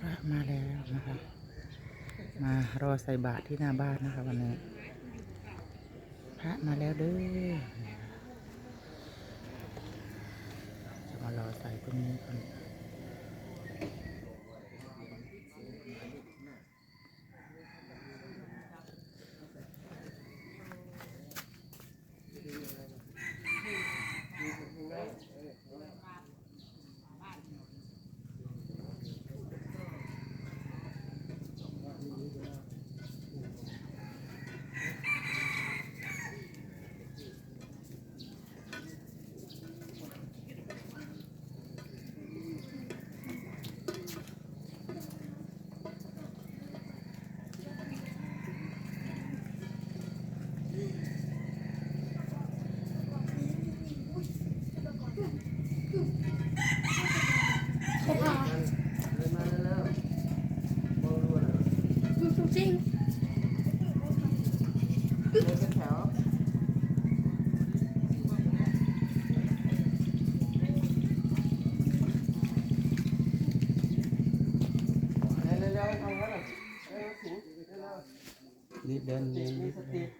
พระมาแล้วนะคะ มารอใส่บาตรที่หน้าบ้านนะคะ วันนี้ พระมาแล้วเด้อจะมารอใส่ตรงนี้ก่อน รีบเดินเดินรีบ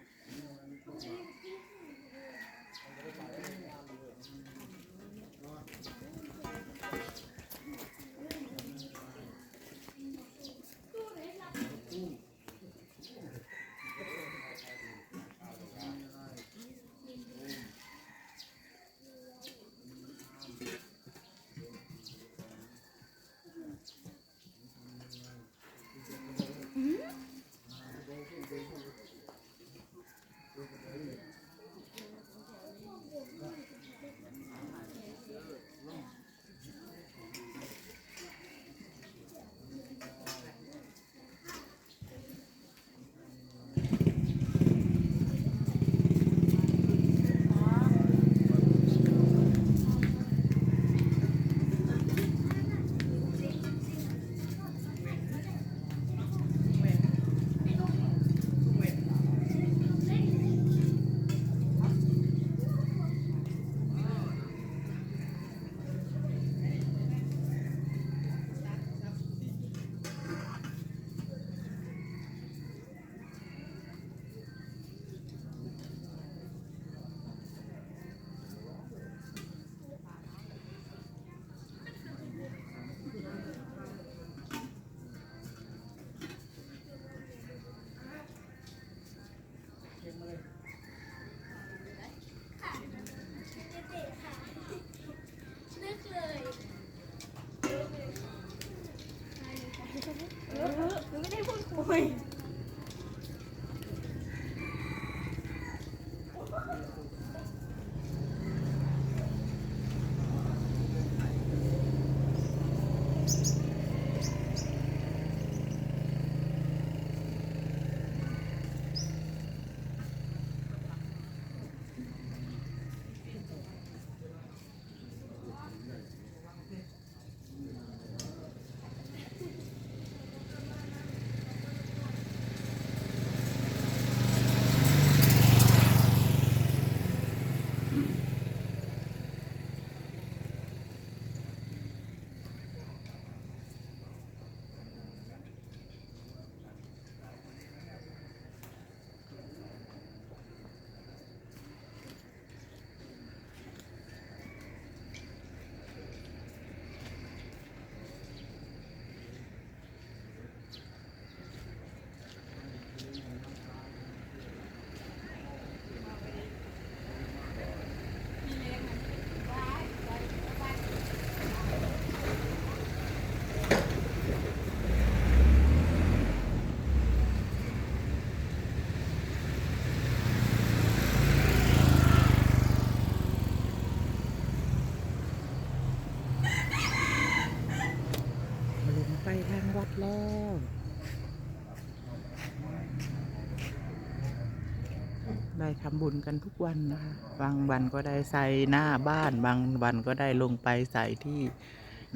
ำบุญกันทุกวันนะคะบางวันก็ได้ใส่หน้าบ้าน บางวันก็ได้ลงไปใส่ที่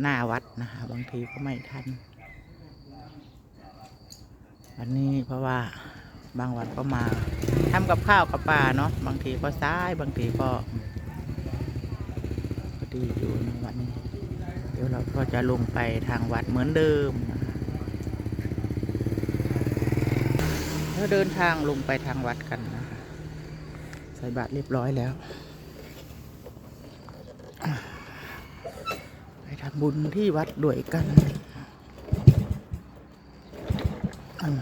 หน้าวัดนะคะบางทีก็ไม่ทันวันนี้เพราะว่าบางวันก็มา ทำกับข้าวกับปลาเนาะบางทีก็ซ้ายบางทีก็พอดีอยู่ในวันนี้เดี๋ยวเราก็จะลงไปทางวัดเหมือนเดิมเราเดินทางลงไปทางวัดกัน ส่บาตรเรียบร้อยแล้ว ไปทำบุญที่วัดด้วยกัน อืม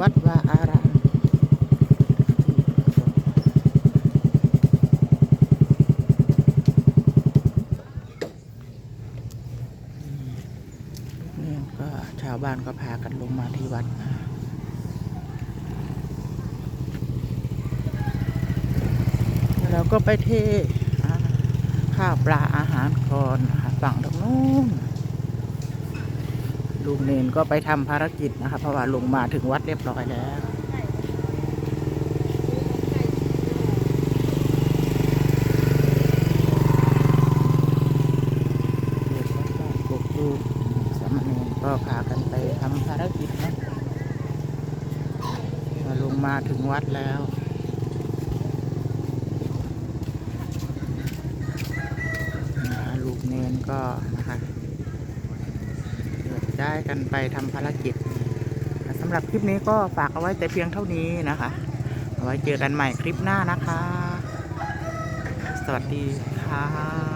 วัดวาอารามนี่ก็ชาวบ้านก็พากันลงมาที่วัดนะแล้วก็ไปเทข้าวปลาอาหารก่อนฝั่งตรงนู้น ลุงเนนก็ไปทำภารกิจนะคะเพราะว่าลงมาถึงวัดเรียบร้อยแล้วเด็กวัดบ้านกกตูมสามเณรก็พากันไปทำภารกิจนะมาลงมาถึงวัดแล้วลูกเนนก็นะคะ ย้ายกันไปทำภารกิจสำหรับคลิปนี้ก็ฝากเอาไว้แต่เพียงเท่านี้นะคะเอาไว้เจอกันใหม่คลิปหน้านะคะ สวัสดีค่ะ